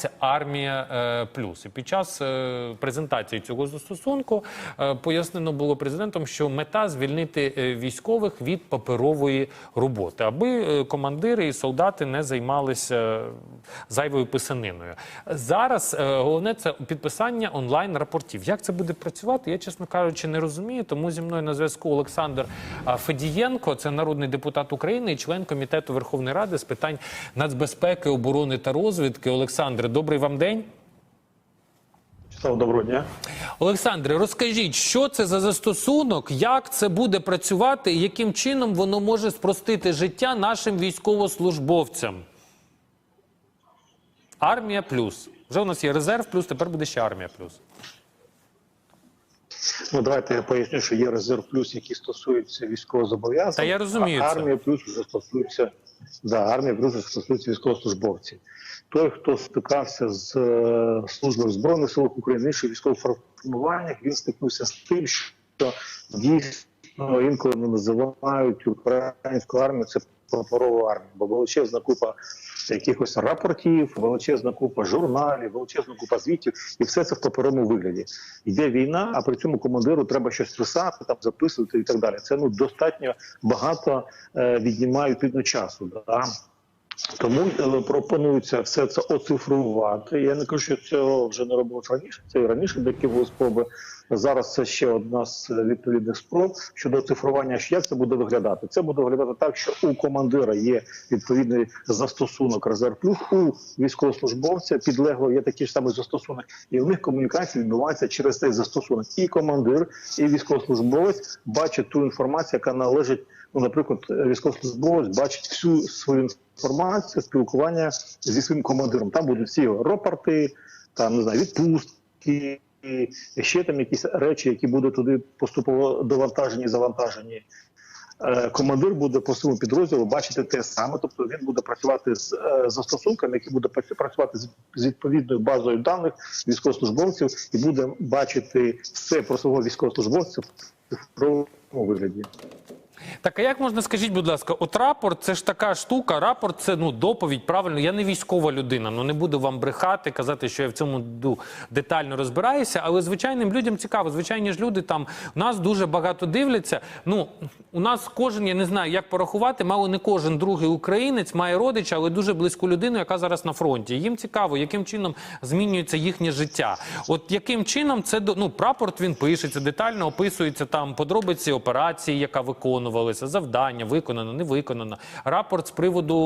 Це армія е, плюс. І під час е, презентації цього застосунку е, пояснено було президентом, що мета звільнити військових від паперової роботи, аби командири і солдати не займалися зайвою писаниною. Зараз головне це підписання онлайн рапортів. Як це буде працювати? Я чесно кажучи, не розумію. Тому зі мною на зв'язку Олександр Федієнко, це народний депутат України і член комітету Верховної Ради з питань нацбезпеки, оборони та розвідки. Олександре, добрий вам день. Часов доброго дня. Олександре, розкажіть, що це за застосунок, як це буде працювати, і яким чином воно може спростити життя нашим військовослужбовцям? Армія плюс. Вже у нас є резерв плюс, тепер буде ще армія плюс. Ну давайте я поясню, що є резерв плюс, які стосуються військовозобов'язаних. Та я розумію а це. армія плюс вже стосується. Да, армія плюс стосується військовослужбовців. Той, хто стикався з е, службою збройних силах України, інших військових формуваннях, він стикнувся з тим, що дійсно інколи не називають українську армію це паперова армія, бо величезна купа якихось рапортів, величезна купа журналів, величезна купа звітів, і все це в паперовому вигляді. Йде війна, а при цьому командиру треба щось писати, там записувати і так далі. Це ну достатньо багато е, віднімає відповідно часу. Да? Тому е, пропонується все це оцифрувати. Я не кажу, що цього вже не робилось раніше. Це і раніше деякі були спроби. Зараз це ще одна з відповідних спроб щодо оцифрування. Як це буде виглядати? Це буде виглядати так, що у командира є відповідний застосунок резерв плюс у військовослужбовця підлегло є такий ж самий застосунок, і в них комунікація відбувається через цей застосунок. І командир, і військовослужбовець бачать ту інформацію, яка належить. Ну, наприклад, військовослужбовець бачить всю свою інформацію, спілкування зі своїм командиром. Там будуть всі його рапорти, там не знаю, відпустки, і ще там якісь речі, які будуть туди поступово довантажені, завантажені. Е, Командир буде по своєму підрозділу бачити те саме, тобто він буде працювати з е, застосунками, які буде працювати з відповідною базою даних військовослужбовців, і буде бачити все про свого військовослужбовця в цифровому вигляді. Так, а як можна, скажіть, будь ласка, от рапорт це ж така штука, рапорт це ну доповідь, правильно. Я не військова людина, ну не буду вам брехати, казати, що я в цьому ду- детально розбираюся. Але звичайним людям цікаво. Звичайні ж люди там нас дуже багато дивляться. Ну у нас кожен, я не знаю, як порахувати, мало не кожен другий українець має родича, але дуже близьку людину, яка зараз на фронті. Їм цікаво, яким чином змінюється їхнє життя. От яким чином це ну, прапорт він пишеться, детально описується там подробиці операції, яка виконувалася, завдання виконано, не виконано. Рапорт з приводу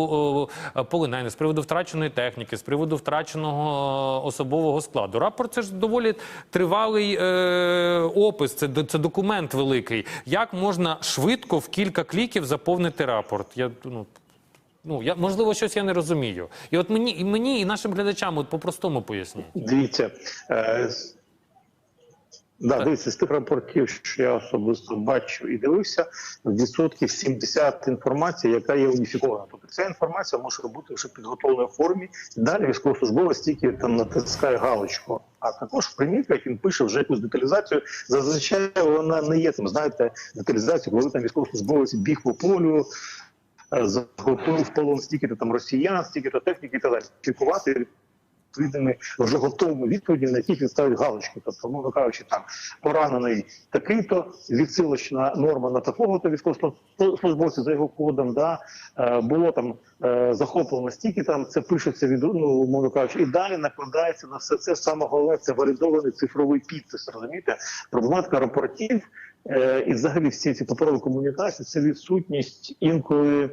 о, полонених, з приводу втраченої техніки, з приводу втраченого особового складу. Рапорт це ж доволі тривалий е, опис, це, це документ великий. Як можна швидко в кілька кліків заповнити рапорт? Я ну. Ну, я можливо, щось я не розумію. І от мені, і мені, і нашим глядачам, от по-простому поясніть. Дивіться, е, да, дивіться, з тих рапортів, що я особисто бачу і дивився, відсотків 70 інформації, яка є уніфікована. Тобто ця інформація може бути вже в підготовленій формі. Далі військовослужбовець тільки там натискає галочку. А також в примірках він пише вже якусь деталізацію. Зазвичай вона не є там, знаєте, деталізацією, коли там військовослужбовець біг по полю. е, Захопив в полон стільки-то там росіян, стільки-то техніки і так далі. Слідкувати відповідними вже готовими відповіді, на яких він ставить галочку. Тобто, мовно кажучи, там поранений такий-то, відсилочна норма на такого-то військовослужбовця за його кодом, да, е, було там е, захоплено стільки там, це пишеться від, ну, умовно кажучи, і далі накладається на все це саме головне, це валідований цифровий підпис, розумієте? Проблематика рапортів і взагалі всі ці паперові комунікації це відсутність інколи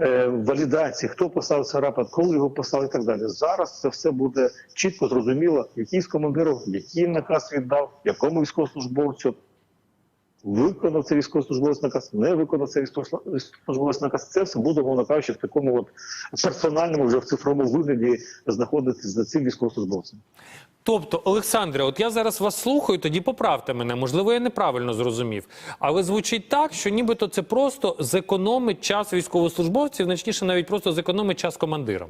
е, валідації, хто писав цей рапорт, коли його писали і так далі. Зараз це все буде чітко зрозуміло, який з командирів, який наказ віддав, якому військовослужбовцю. Виконав цей військовослужбовець наказ, не виконав цей військовослужбовець наказ. Це все буде, мовно кажучи, в такому от персональному вже в цифровому вигляді знаходитись за цим військовослужбовцем. Тобто, Олександре, от я зараз вас слухаю, тоді поправте мене. Можливо, я неправильно зрозумів. Але звучить так, що нібито це просто зекономить час військовослужбовців, значніше навіть просто зекономить час командирам.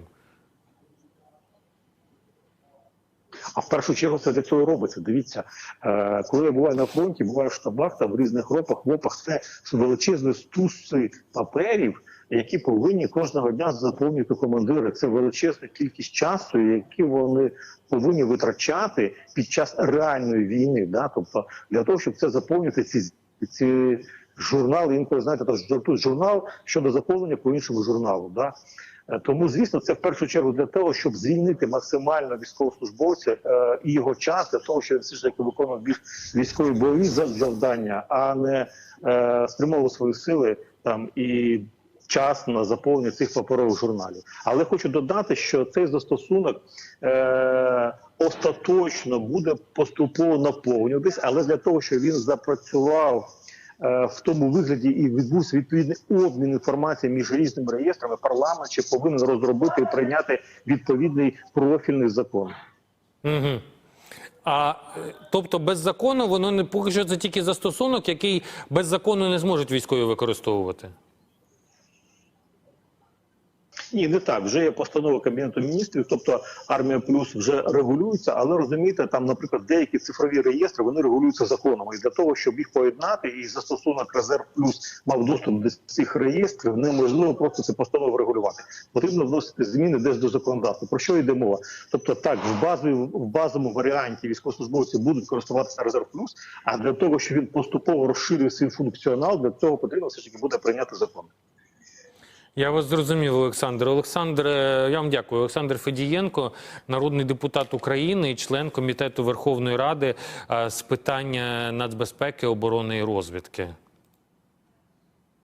А в першу чергу це для цього робиться. Дивіться, е, коли я буваю на фронті, буваю в штабах, там в різних ропах, вопах, це величезні стуси паперів, які повинні кожного дня заповнювати командири. Це величезна кількість часу, які вони повинні витрачати під час реальної війни. Да? Тобто для того, щоб це заповнити ці, ці журнали, інколи знаєте, то жартують журнал щодо заповнення по іншому журналу. Да? Е, Тому, звісно, це в першу чергу для того, щоб звільнити максимально військовослужбовця е, і його час для того, щоб він все ж таки виконував більш військові бойові за- завдання, а не е, спрямовував свої сили там і час на заповнення цих паперових журналів. Але хочу додати, що цей застосунок е, остаточно буде поступово наповнюватись, але для того, щоб він запрацював в тому вигляді і відбувся відповідний обмін інформації між різними реєстрами, парламент ще повинен розробити і прийняти відповідний профільний закон. Угу. А е, тобто без закону воно не поки що це тільки застосунок, який без закону не зможуть військові використовувати. Ні, не так. Вже є постанова Кабінету міністрів, тобто армія плюс вже регулюється, але розумієте, там, наприклад, деякі цифрові реєстри вони регулюються законом. І для того, щоб їх поєднати, і застосунок резерв плюс мав доступ до цих реєстрів, неможливо просто це постанову регулювати. Потрібно вносити зміни десь до законодавства. Про що йде мова? Тобто, так, в базові в базовому варіанті військовослужбовці будуть користуватися резерв плюс. А для того, щоб він поступово розширив свій функціонал, для цього потрібно все ж таки буде прийняти закон. Я вас зрозумів, Олександр. Олександр, е, я вам дякую. Олександр Федієнко, народний депутат України член комітету Верховної Ради е, з питання нацбезпеки, оборони і розвідки.